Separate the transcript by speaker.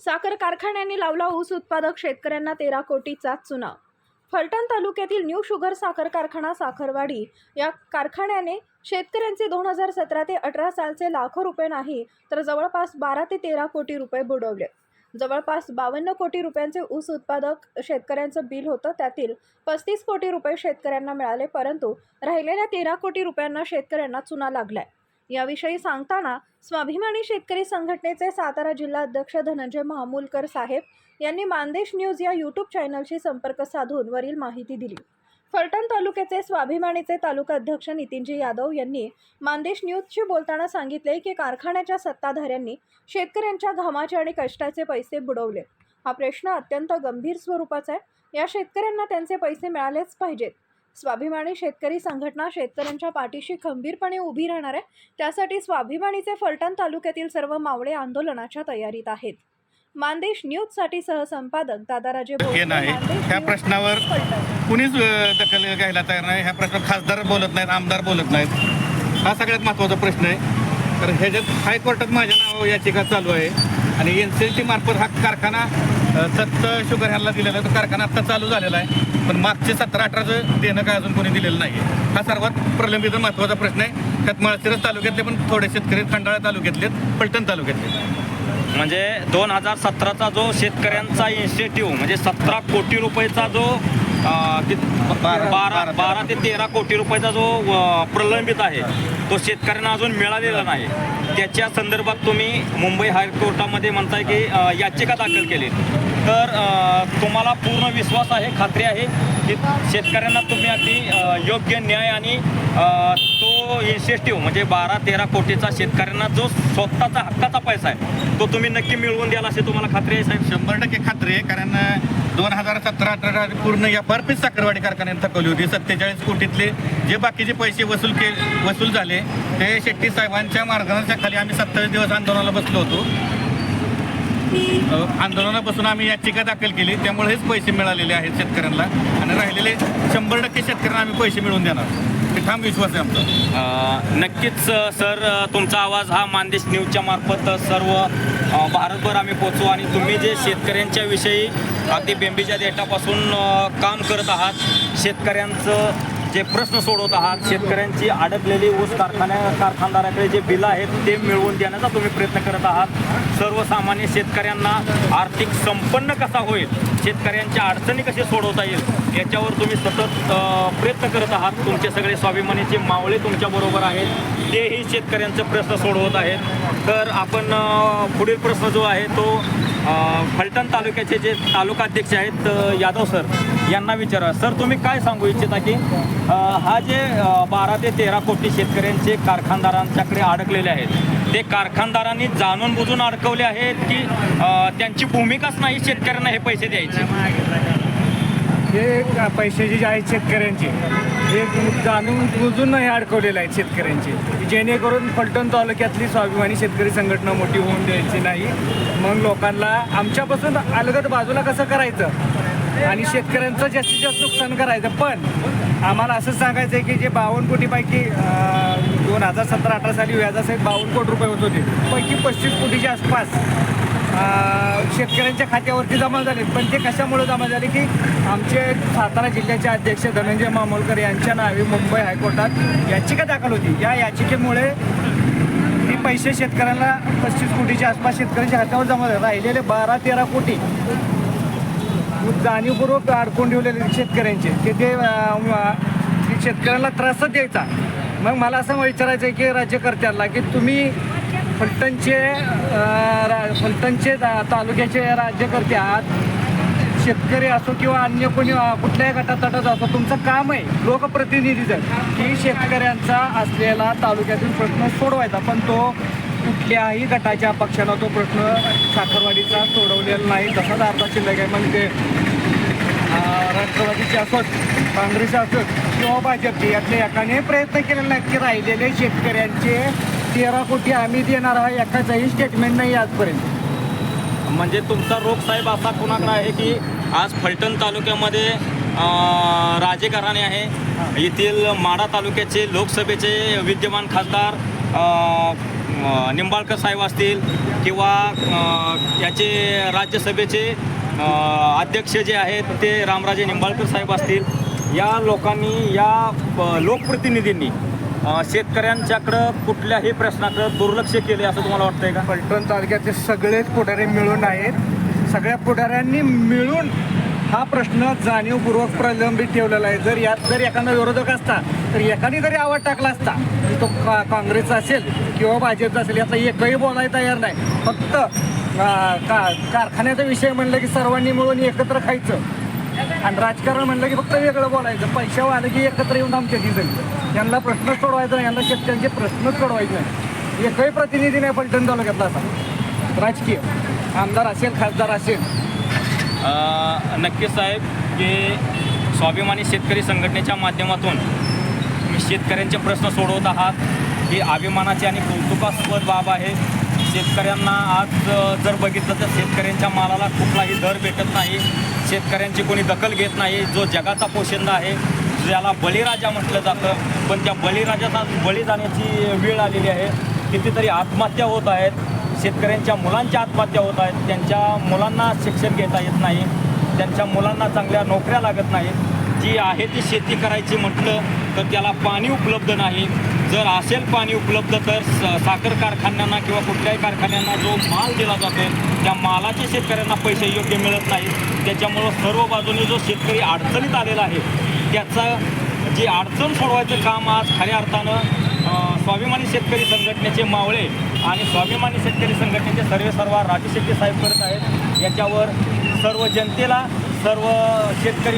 Speaker 1: साखर कारखान्यांनी लावला ऊस उत्पादक शेतकऱ्यांना तेरा कोटीचा चुना. फलटण तालुक्यातील न्यू शुगर साखर कारखाना साखरवाडी या कारखान्याने शेतकऱ्यांचे दोन हजार सतरा ते अठरा सालचे लाखो रुपये नाही तर जवळपास बारा ते तेरा कोटी रुपये बुडवले. जवळपास बावन्न कोटी रुपयांचे ऊस उत्पादक शेतकऱ्यांचं बिल होतं त्यातील पस्तीस कोटी रुपये शेतकऱ्यांना मिळाले परंतु राहिलेल्या तेरा कोटी रुपयांना शेतकऱ्यांना चुना लागलाय. याविषयी सांगताना स्वाभिमानी शेतकरी संघटनेचे सातारा जिल्हा अध्यक्ष धनंजय महामूलकर साहेब यांनी मानदेश न्यूज या यूट्यूब चॅनलशी संपर्क साधून वरील माहिती दिली. फलटण तालुक्याचे स्वाभिमानीचे तालुका अध्यक्ष नितीनजी यादव यांनी मानदेश न्यूजशी बोलताना सांगितले की कारखान्याच्या सत्ताधाऱ्यांनी शेतकऱ्यांच्या घामाचे आणि कष्टाचे पैसे बुडवले. हा प्रश्न अत्यंत गंभीर स्वरूपाचा आहे. या शेतकऱ्यांना त्यांचे पैसे मिळालेच पाहिजेत. स्वाभिमानी शेतकरी संघटना शेतकऱ्यांच्या पाठीशी खंबीरपणे उभी राहणार आहे. त्यासाठी स्वाभिमानीचे फलटण तालुक्यातील सर्व मावळे आंदोलनाच्या तयारीत आहेत. मानदेश न्यूजसाठी सहसंपादक दादाराजे
Speaker 2: नाही. ह्या
Speaker 1: न्यूज,
Speaker 2: प्रश्नावर. कुणीच दखल घ्यायला तयार नाही. ह्या प्रश्नावर खासदार बोलत नाहीत आमदार बोलत नाहीत. हा सगळ्यात महत्त्वाचा प्रश्न आहे. तर ह्याच्यात हायकोर्टात माझ्या नावावर याचिका चालू आहे. आणि एन सी टी मार्फत हा कारखाना अ, दत्त शुगर ह्याला दिलेला आहे. तो कारखाना आत्ता चालू झालेला आहे. पण मागचे सतरा अठराचं देणं काय अजून कोणी दिलेलं नाही आहे हा सर्वात प्रलंबित महत्त्वाचा प्रश्न आहे. त्यात माळशिरस तालुक्यातले पण थोडे शेतकरी खंडाळा तालुक्यातले फलटण तालुक्यातले
Speaker 3: म्हणजे दोन हजार सतराचा जो शेतकऱ्यांचा इन्स्टिट्यूट म्हणजे सतरा कोटी रुपयाचा जो
Speaker 2: बारा-
Speaker 3: बारा ते तेरा कोटी रुपयाचा जो प्रलंबित आहे. तो शेतकऱ्यांना अजून मिळालेला नाही. त्याच्या संदर्भात तुम्ही मुंबई हायकोर्टामध्ये म्हणताय की याचिका दाखल केली तर तुम्हाला पूर्ण विश्वास आहे खात्री आहे की शेतकऱ्यांना तुम्ही अगदी योग्य न्याय आणि इन्सेस्टिव्ह म्हणजे बारा तेरा कोटीचा शेतकऱ्यांना जो स्वतःचा हक्काचा पैसा आहे तो तुम्ही नक्की मिळवून द्याल अशी तुम्हाला खात्री आहे साहेब?
Speaker 2: शंभर टक्के खात्री आहे कारण दोन हजार सतरा अठरा पूर्ण या पीच साखरवाडी कारखान्यात थकवली होती. सत्तेचाळीस कोटीतले जे बाकीचे पैसे वसूल के वसूल झाले ते शेट्टी साहेबांच्या मार्गदर्शनाखाली आम्ही सत्तावीस दिवस आंदोलनाला बसलो होतो. अ, आंदोलनाला बसून आम्ही याचिका दाखल केली त्यामुळे हेच पैसे मिळालेले आहेत शेतकऱ्यांना. आणि राहिलेले शंभर टक्के शेतकऱ्यांना आम्ही पैसे मिळवून देणार. ठाम विश्वास आहे आमचा.
Speaker 3: नक्कीच सर तुमचा आवाज हा मानदेश न्यूजच्या मार्फत सर्व भारतभर आम्ही पोचवू आणि तुम्ही जे शेतकऱ्यांच्या विषयी अगदी बेंबीच्या देठापासून काम करत आहात शेतकऱ्यांचं जे प्रश्न सोडवत आहात शेतकऱ्यांची अडकलेली ऊस कारखान्या कारखानदाराकडे जे बिलं आहेत ते मिळवून देण्याचा तुम्ही प्रयत्न करत आहात. सर्वसामान्य शेतकऱ्यांना आर्थिक संपन्न कसा होईल शेतकऱ्यांच्या अडचणी कसे सोडवता येईल याच्यावर तुम्ही सतत प्रयत्न करत आहात. तुमचे सगळे स्वाभिमानीचे मावळे तुमच्याबरोबर आहेत. तेही शेतकऱ्यांचे प्रश्न सोडवत आहेत. तर आपण पुढील प्रश्न जो आहे तो फलटण तालुक्याचे जे तालुका अध्यक्ष आहेत यादव सर यांना विचारा. सर तुम्ही काय सांगू इच्छिता की हा जे बारा ते तेरा कोटी शेतकऱ्यांचे कारखानदारांच्याकडे अडकलेले आहेत. ते कारखानदारांनी जाणून बुजून अडकवले आहेत की त्यांची भूमिकाच नाही शेतकऱ्यांना हे पैसे द्यायचे.
Speaker 4: हे पैसे जे आहेत शेतकऱ्यांचे हे जाणून बुजून हे अडकवलेले आहेत शेतकऱ्यांचे. जेणेकरून फलटण तालुक्यातली स्वाभिमानी शेतकरी संघटना मोठी होऊन द्यायची नाही. मग लोकांना आमच्यापासून अलगद बाजूला कसं करायचं? आणि शेतकऱ्यांचं जास्तीत जास्त नुकसान करायचं. पण आम्हाला असं सांगायचं आहे की जे बावन्न कोटीपैकी दोन हजार सतरा अठरा साली व्याजासहित बावन्न कोटी रुपये होत होते. पैकी पस्तीस कोटीच्या आसपास शेतकऱ्यांच्या खात्यावरती जमा झाले. पण ते कशामुळे जमा झाले की आमचे सातारा जिल्ह्याचे अध्यक्ष धनंजय मामोलकर यांच्या नावे मुंबई हायकोर्टात याचिका दाखल होती. या याचिकेमुळे ती पैसे शेतकऱ्यांना पस्तीस कोटीच्या आसपास शेतकऱ्यांच्या खात्यावर जमा झाले. राहिलेले बारा तेरा कोटी जाणीवपूर्वक अडकून ठेवलेले शेतकऱ्यांचे की ते शेतकऱ्यांना त्रासच द्यायचा. मग मला असं विचारायचं आहे की राज्यकर्त्यांना की तुम्ही फलटणचे रा- फलटणचे तालुक्याचे राज्यकर्ते आहात शेतकरी असो किंवा अन्य कोणी कुठल्याही कुठल्याही गटातटात असो तुमचं काम आहे लोकप्रतिनिधीचं की शेतकऱ्यांचा असलेला तालुक्यातील प्रश्न सोडवायचा पण तो कुठल्याही गटाच्या पक्षानं तो प्रश्न साखरवाडीचा सोडवलेला नाही तसाच अर्धा शिल्लक आहे. म्हणजे राष्ट्रवादीचे असोत काँग्रेस असोत किंवा भाजपचे यातल्या एकाने प्रयत्न केलेला नाही की राहिलेले शेतकऱ्यांचे तेरा कोटी आम्ही देणार आहे एकाचंही स्टेटमेंट नाही आजपर्यंत.
Speaker 3: म्हणजे तुमचा रोग साहेब असा कुणाकडे आहे की आज फलटण तालुक्यामध्ये राजे घराणे आहे. येथील माडा तालुक्याचे लोकसभेचे विद्यमान खासदार निंबाळकर साहेब असतील किंवा याचे राज्यसभेचे अध्यक्ष जे आहेत ते रामराजे निंबाळकर साहेब असतील. या लोकांनी या लोकप्रतिनिधींनी शेतकऱ्यांच्याकडं कुठल्याही प्रश्नाकडं दुर्लक्ष केले असं तुम्हाला वाटतंय का?
Speaker 4: पलटण तालुक्याचे सगळेच पुढारी मिळून आहेत. सगळ्या पुढाऱ्यांनी मिळून हा प्रश्न जाणीवपूर्वक प्रलंबित ठेवलेला आहे. जर यात जर एखादा विरोधक असता तर एकाने जरी आवाज टाकला असता तो का काँग्रेसचा असेल किंवा भाजपचा असेल यातला एकही बोलायला तयार नाही. फक्त का कारखान्याचा विषय म्हणलं की सर्वांनी मिळून एकत्र खायचं. आणि राजकारण म्हणलं की फक्त वेगळं बोलायचं. पैशावर आलं की एकत्र येऊन आमच्या तिथं यांना प्रश्न सोडवायचा नाही यांना शेतकऱ्यांचे प्रश्नच सोडवायचे नाही. एकही प्रतिनिधी नाही पलटण तालुक्यातला आता. राजकीय. आमदार असेल खासदार असेल.
Speaker 3: नक्की नक्कीच साहेब की स्वाभिमानी शेतकरी संघटनेच्या माध्यमातून तुम्ही शेतकऱ्यांचे प्रश्न सोडवत आहात. ही अभिमानाची आणि कौतुकास्पद बाब आहे. शेतकऱ्यांना आज जर बघितलं तर शेतकऱ्यांच्या मालाला कुठलाही दर भेटत नाही. शेतकऱ्यांची कोणी दखल घेत नाही. जो जगाचा पोशिंदा आहे ज्याला बळीराजा म्हटलं जातं. पण त्या बळीराजाचा बळी जाण्याची वेळ आलेली आहे. कितीतरी आत्महत्या होत आहेत. शेतकऱ्यांच्या मुलांच्या आत्महत्या होत आहेत. त्यांच्या मुलांना शिक्षण घेता येत नाही. त्यांच्या मुलांना चांगल्या नोकऱ्या लागत नाहीत. जी आहे ती शेती करायची म्हटलं तर त्याला पाणी उपलब्ध नाही. जर असेल पाणी उपलब्ध तर साखर कारखान्यांना किंवा कुठल्याही कारखान्यांना जो माल दिला जातो त्या मालाचे शेतकऱ्यांना पैसे योग्य मिळत नाहीत. त्याच्यामुळं सर्व बाजूने जो शेतकरी अडचणीत आलेला आहे त्याचा जी अडचण सोडवायचं काम आज खऱ्या अर्थानं स्वाभिमानी शेतकरी संघटनेचे मावळे आणि स्वाभिमानी शेतकरी संघटनेचे सर्वे सर्व राजू शेट्टी साहेब करत आहेत. याच्यावर सर्व जनतेला सर्व शेतकरी